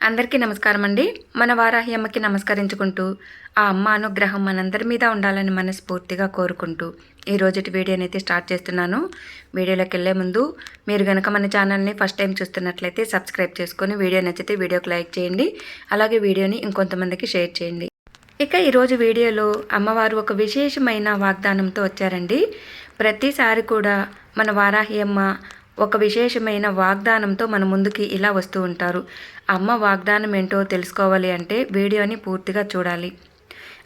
అందరికీ నమస్కారం అండి మన వారాహి అమ్మకి నమస్కరించుకుంటూ ఆ అమ్మ అనుగ్రహం మనందరి మీద ఉండాలని మనస్ఫూర్తిగా కోరుకుంటూ ఈ రోజుటి వీడియోని అయితే స్టార్ట్ చేస్తున్నాను. వీడియోలోకి వెళ్ళే ముందు మీరు కనుక మన ఛానల్ని ఫస్ట్ టైం చూస్తున్నట్లయితే సబ్స్క్రైబ్ చేసుకొని వీడియో నచ్చితే వీడియోకి లైక్ చేయండి. అలాగే వీడియోని ఇంకొంతమందికి షేర్ చేయండి. ఇక ఈరోజు వీడియోలో అమ్మవారు ఒక విశేషమైన వాగ్దానంతో వచ్చారండి. ప్రతిసారి కూడా మన వారాహి అమ్మ ఒక విశేషమైన వాగ్దానంతో మన ముందుకి ఇలా వస్తూ ఉంటారు. అమ్మ వాగ్దానం ఏంటో తెలుసుకోవాలి అంటే వీడియోని పూర్తిగా చూడాలి.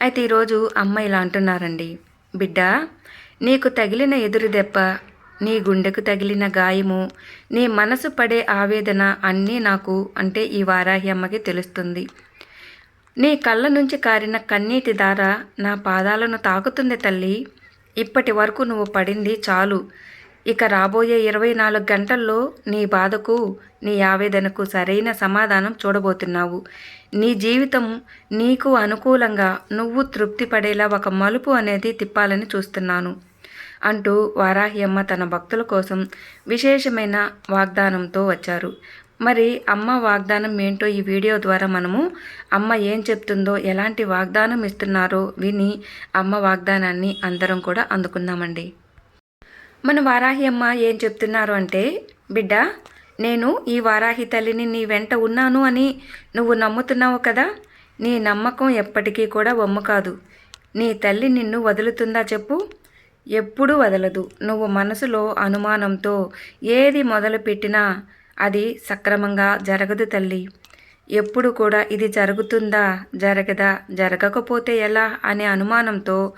అయితే ఈరోజు అమ్మ ఇలా అంటున్నారండి. బిడ్డ నీకు తగిలిన ఎదురు దెబ్బ నీ గుండెకు తగిలిన గాయము నీ మనసు పడే ఆవేదన అన్నీ నాకు అంటే ఈ వారాహి అమ్మకి తెలుస్తుంది. నీ కళ్ళ నుంచి కారిన కన్నీటి దార నా పాదాలను తాకుతుంది తల్లి. ఇప్పటి వరకు నువ్వు పడింది చాలు. ఇక రాబోయే ఇరవై నాలుగు గంటల్లో నీ బాధకు నీ ఆవేదనకు సరైన సమాధానం చూడబోతున్నావు. నీ జీవితం నీకు అనుకూలంగా నువ్వు తృప్తి పడేలా ఒక మలుపు అనేది తిప్పాలని చూస్తున్నాను అంటూ వారాహి అమ్మ తన భక్తుల కోసం విశేషమైన వాగ్దానంతో వచ్చారు. మరి అమ్మ వాగ్దానం ఏంటో ఈ వీడియో ద్వారా మనము అమ్మ ఏం చెప్తుందో ఎలాంటి వాగ్దానం ఇస్తున్నారో విని అమ్మ వాగ్దానాన్ని అందరం కూడా అందుకుందామండి. మన వారాహి అమ్మ ఏం చెప్తున్నారు అంటే బిడ్డ నేను ఈ వారాహి తల్లిని నీ వెంట ఉన్నాను అని నువ్వు నమ్ముతున్నావు కదా? నీ నమ్మకం ఎప్పటికీ కూడా వమ్ము కాదు. నీ తల్లి నిన్ను వదులుతుందా చెప్పు? ఎప్పుడూ వదలదు. నువ్వు మనసులో అనుమానంతో ఏది మొదలుపెట్టినా అది సక్రమంగా జరగదు తల్లి. ఎప్పుడు కూడా ఇది జరుగుతుందా జరగదా జరగకపోతే ఎలా? అనే అనుమానంతో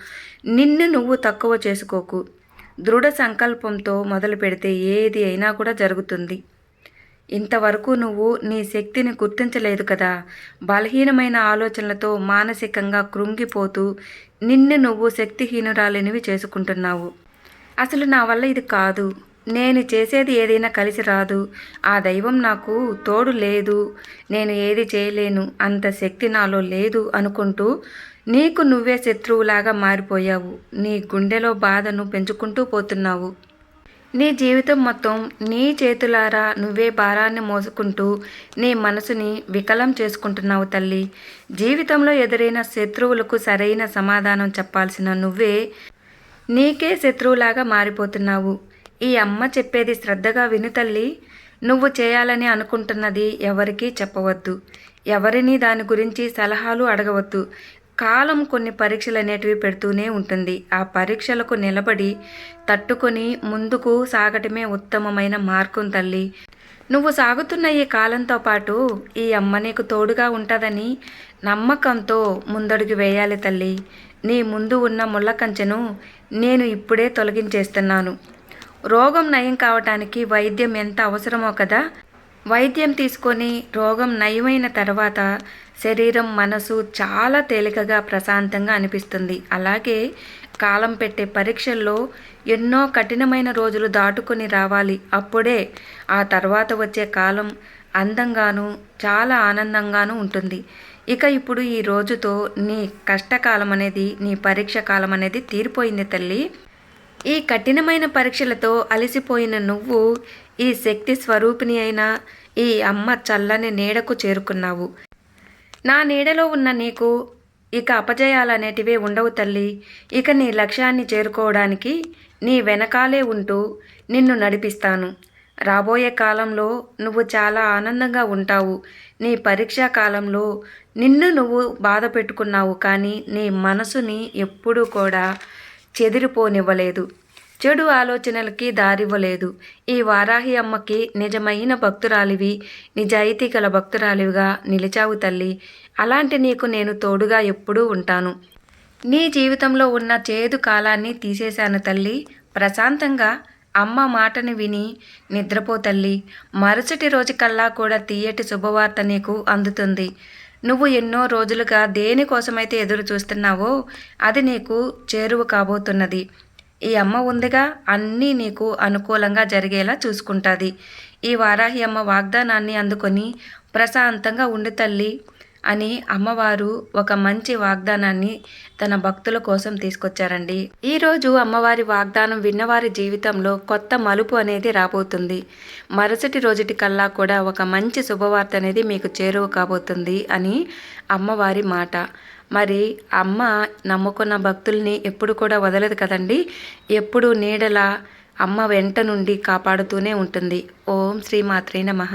నిన్ను నువ్వు తక్కువ చేసుకోకు. దృఢ సంకల్పంతో మొదలు పెడితే ఏది అయినా కూడా జరుగుతుంది. ఇంతవరకు నువ్వు నీ శక్తిని గుర్తించలేదు కదా. బలహీనమైన ఆలోచనలతో మానసికంగా కృంగిపోతూ నిన్ను నువ్వు శక్తిహీనురాలినివి చేసుకుంటున్నావు. అసలు నా వల్ల ఇది కాదు. నేను చేసేది ఏదైనా కలిసి రాదు. ఆ దైవం నాకు తోడు లేదు. నేను ఏది చేయలేను. అంత శక్తి నాలో లేదు అనుకుంటూ నీకు నువ్వే శత్రువులాగా మారిపోయావు. నీ గుండెలో బాధను పెంచుకుంటూ పోతున్నావు. నీ జీవితం మొత్తం నీ చేతులారా నువ్వే భారాన్ని మోసుకుంటూ నీ మనసుని వికలం చేసుకుంటున్నావు తల్లి. జీవితంలో ఎదురైన శత్రువులకు సరైన సమాధానం చెప్పాల్సిన నువ్వే నీకే శత్రువులాగా మారిపోతున్నావు. ఈ అమ్మ చెప్పేది శ్రద్ధగా విను తల్లి. నువ్వు చేయాలని అనుకుంటున్నది ఎవరికీ చెప్పవద్దు. ఎవరిని దాని గురించి సలహాలు అడగవద్దు. కాలం కొన్ని పరీక్షలు అనేటివి పెడుతూనే ఉంటుంది. ఆ పరీక్షలకు నిలబడి తట్టుకొని ముందుకు సాగటమే ఉత్తమమైన మార్గం తల్లి. నువ్వు సాగుతున్న ఈ కాలంతో పాటు ఈ అమ్మ నీకు తోడుగా ఉంటుందని నమ్మకంతో ముందడుగు వేయాలి తల్లి. నీ ముందు ఉన్న ముళ్ళ కంచెను నేను ఇప్పుడే తొలగించేస్తున్నాను. రోగం నయం కావటానికి వైద్యం ఎంత అవసరమో కదా? వైద్యం తీసుకొని రోగం నయమైన తర్వాత శరీరం మనసు చాలా తేలికగా ప్రశాంతంగా అనిపిస్తుంది. అలాగే కాలం పెట్టే పరీక్షల్లో ఎన్నో కఠినమైన రోజులు దాటుకొని రావాలి. అప్పుడే ఆ తర్వాత వచ్చే కాలం అందంగాను చాలా ఆనందంగాను ఉంటుంది. ఇక ఇప్పుడు ఈ రోజుతో నీ కష్టకాలం అనేది నీ పరీక్ష కాలం అనేది తీరిపోయింది తల్లి. ఈ కఠినమైన పరీక్షలతో అలసిపోయిన నువ్వు ఈ శక్తి స్వరూపిణి అయిన ఈ అమ్మ చల్లని నీడకు చేరుకున్నావు. నా నీడలో ఉన్న నీకు ఇక అపజయాలనేటివే ఉండవు తల్లి. ఇక నీ లక్ష్యాన్ని చేరుకోవడానికి నీ వెనకాలే ఉంటూ నిన్ను నడిపిస్తాను. రాబోయే కాలంలో నువ్వు చాలా ఆనందంగా ఉంటావు. నీ పరీక్షా కాలంలో నిన్ను నువ్వు బాధ పెట్టుకున్నావు కానీ నీ మనసుని ఎప్పుడూ కూడా చెదిరిపోనివ్వలేదు. చెడు ఆలోచనలకి దారివ్వలేదు. ఈ వారాహి అమ్మకి నిజమైన భక్తురాలివి నిజాయితీ గల భక్తురాలివిగా నిలిచావు తల్లి. అలాంటి నీకు నేను తోడుగా ఎప్పుడూ ఉంటాను. నీ జీవితంలో ఉన్న చేదు కాలాన్ని తీసేశాను తల్లి. ప్రశాంతంగా అమ్మ మాటని విని నిద్రపో తల్లి. మరుసటి రోజు కల్లా కూడా తీయటి శుభవార్త నీకు అందుతుంది. నువ్వు ఎన్నో రోజులుగా దేనికోసమైతే ఎదురు చూస్తున్నావో అది నీకు చేరువ కాబోతున్నది. ఈ అమ్మ ఉందిగా అన్నీ నీకు అనుకూలంగా జరిగేలా చూసుకుంటుంది. ఈ వారాహి అమ్మ వాగ్దానాన్ని అందుకొని ప్రశాంతంగా ఉండి తల్లి. అని అమ్మవారు ఒక మంచి వాగ్దానాన్ని తన భక్తుల కోసం తీసుకొచ్చారండి. ఈరోజు అమ్మవారి వాగ్దానం విన్నవారి జీవితంలో కొత్త మలుపు అనేది రాబోతుంది. మరుసటి రోజుటి కల్లా కూడా ఒక మంచి శుభవార్త అనేది మీకు చేరువ కాబోతుంది అని అమ్మవారి మాట. మరి అమ్మ నమ్ముకున్న భక్తుల్ని ఎప్పుడు కూడా వదలదు కదండి. ఎప్పుడు నీడలా అమ్మ వెంట నుండి కాపాడుతూనే ఉంటుంది. ఓం శ్రీ మాత్రే నమః.